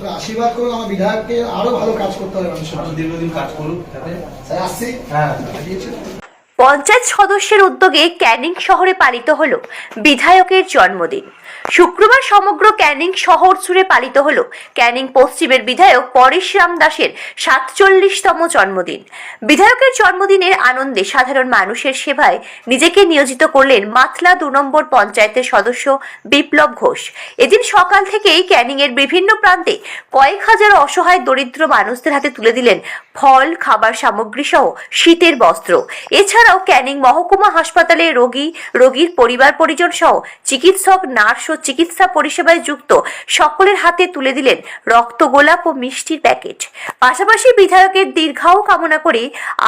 আপনারা আশীর্বাদ করুন আমার বিধায়ককে আরও ভালো কাজ করতে হবে মানুষের দীর্ঘদিন কাজ করুক আসছি। হ্যাঁ। পঞ্চায়েত সদস্যের উদ্যোগে ক্যানিং শহরে পালিত হলো বিধায়কের জন্মদিন। শুক্রবার সমগ্র ক্যানিং শহর জুড়ে পালিত হল ক্যানিং পশ্চিমের বিধায়ক পরেশরাম দাসের সাতচল্লিশতম জন্মদিন। বিধায়কের জন্মদিনের আনন্দে সাধারণ মানুষের সেবায় নিজেকে নিয়োজিত করলেন মাতলা দু নম্বর পঞ্চায়েতের সদস্য বিপ্লব ঘোষ। এদিন সকাল থেকেই ক্যানিং এর বিভিন্ন প্রান্তে কয়েক হাজার অসহায় দরিদ্র মানুষদের হাতে তুলে দিলেন ফল, খাবার সামগ্রী সহ শীতের বস্ত্র। এছাড়াও ক্যানিং মহকুমা হাসপাতালে রোগী, রোগীর পরিবার পরিজন সহ চিকিৎসক, নার্স ও চিকিৎসা পরিষেবায় যুক্ত সকলের হাতে তুলে দিলেন রক্ত গোলাপ ও মিষ্টির প্যাকেট। পাশাপাশি বিধায়কের দীর্ঘায়ু কামনা করে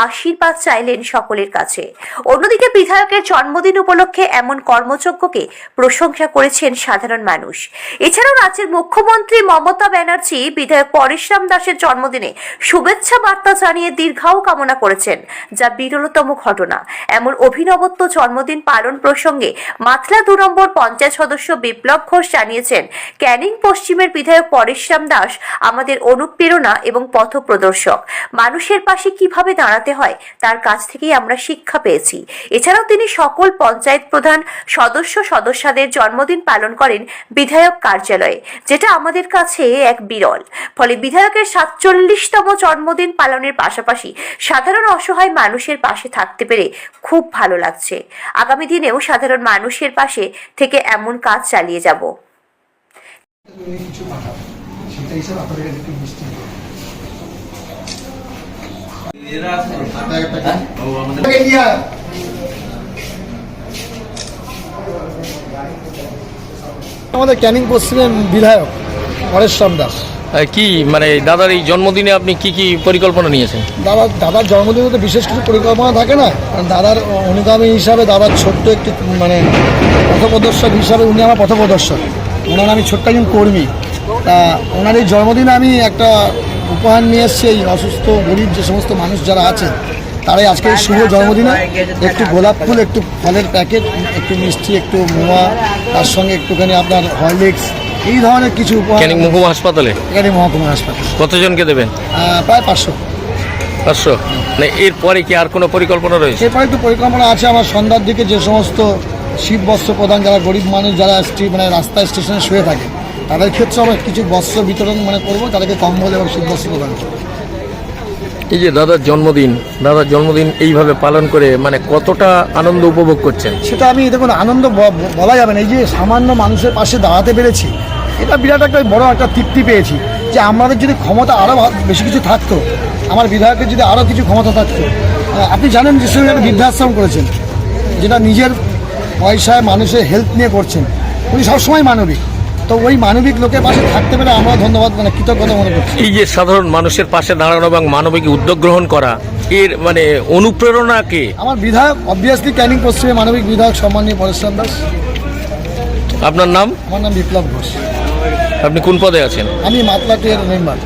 আশীর্বাদ চাইলেন সকলের কাছে। অন্যদিকে বিধায়কের জন্মদিন উপলক্ষে এমন কর্মযজ্ঞকে প্রশংসা করেছেন সাধারণ মানুষ। এছাড়াও রাজ্যের মুখ্যমন্ত্রী মমতা ব্যানার্জি বিধায়ক পরেশরাম দাসের জন্মদিনে শুভেচ্ছা বার্তা জানিয়ে দীর্ঘায়ু কামনা করেছেন, যা বিরলতম ঘটনা। এমন অভিনবত্ব জন্মদিন পালন প্রসঙ্গে মাতলা দু নম্বর পঞ্চায়েত সদস্য বিপ্লব ঘোষ জানিয়েছেন, ক্যানিং পশ্চিমের বিধায়ক পরেশরাম দাস আমাদের অনুপ্রেরণা এবং পথপ্রদর্শক। মানুষের পাশে কীভাবে দাঁড়াতে হয়, তার কাছ থেকেই আমরা শিক্ষা পেয়েছি। এছাড়াও তিনি সকল পঞ্চায়েত প্রধান সদস্য সদস্যদের জন্মদিন পালন করেন বিধায়ক কার্যালয়ে, যেটা আমাদের কাছে এক বিরল। ফলে বিধায়কের সাতচল্লিশতম জন্মদিন পালনের পাশাপাশি সাধারণ অসহায় মানুষের পাশে থাকতে পেরে খুব ভালো লাগছে। আগামী দিনেও সাধারণ মানুষের পাশে থেকে এমন কাজ চালিয়ে যাব। আমাদের ক্যানিং পশ্চিমের বিধায়ক পরেশরাম দাস আহ, কি মানে দাদার এই জন্মদিনে আপনি কি কি পরিকল্পনা নিয়েছেন? দাদা, দাদার জন্মদিনে তো বিশেষ কিছু পরিকল্পনা থাকে না। কারণ দাদার অনুগামী হিসাবে দাদার ছোট্ট একটি মানে পথপ্রদর্শক হিসাবে উনি আমার পথপ্রদর্শক। ওনার আমি ছোট্ট একজন কর্মী। তা ওনার এই জন্মদিনে আমি একটা উপহার নিয়ে এসেছি এই অসুস্থ, গরিব যে সমস্ত মানুষ যারা আছে তারাই আজকে এই শুভ জন্মদিনে একটু গোলাপ ফুল, একটু ফলের প্যাকেট, একটু মিষ্টি, একটু মোয়া, তার সঙ্গে একটুখানি আপনার হরলিক্স এই ধরনের কিছু উপহার ক্যানিং মহকুমা হাসপাতালে? এখানে মহকুমা হাসপাতাল। কতজনকে দেবেন? প্রায় পাঁচশো। পাঁচশো? মানে এরপরে কি আর কোনো পরিকল্পনা রয়েছে? এরপরে একটু পরিকল্পনা আছে। আমার সন্ধ্যার দিকে যে সমস্ত শীত বস্ত্র প্রদান যারা গরিব মানুষ যারা মানে রাস্তায় স্টেশনে শুয়ে থাকে তাদের ক্ষেত্রে আমরা কিছু বস্ত্র বিতরণ মানে করব তাদেরকে কম্বল এবং শীত বস্ত্র প্রদান করব। এই যে দাদার জন্মদিন দাদার জন্মদিন এইভাবে পালন করে মানে কতটা আনন্দ উপভোগ করছেন? সেটা আমি দেখুন আনন্দ বলা যাবে না। এই যে সামান্য মানুষের পাশে দাঁড়াতে পেরেছি এটা বিরাট একটা বড় একটা তৃপ্তি পেয়েছি যে আমাদের যদি ক্ষমতা আরও বেশি কিছু থাকতো আমার বিধায়কের যদি আরও কিছু ক্ষমতা থাকতো আপনি জানেন যে সে একটা বৃদ্ধাশ্রম করেছেন যেটা নিজের পয়সায় মানুষের হেল্প নিয়ে করছেন। উনি সবসময় মানবিক। তো ওই মানবিক লোকের পাশে থাকতে পেরে আমরা ধন্যবাদ মানে কৃতজ্ঞতা মনে করছি। এই যে সাধারণ মানুষের পাশে দাঁড়ানো এবং মানবিক উদ্যোগ গ্রহণ করা এর মানে অনুপ্রেরণাকে আমার বিধায়ক অবভিয়াসলি ক্যানিং পশ্চিমে মানবিক বিধায়ক সম্মানীয় পরেশরাম দাস আপনার নাম? আমার নাম বিপ্লব ঘোষ। আপনি কোন পদে আছেন? আমি মাতলাটের মেম্বার।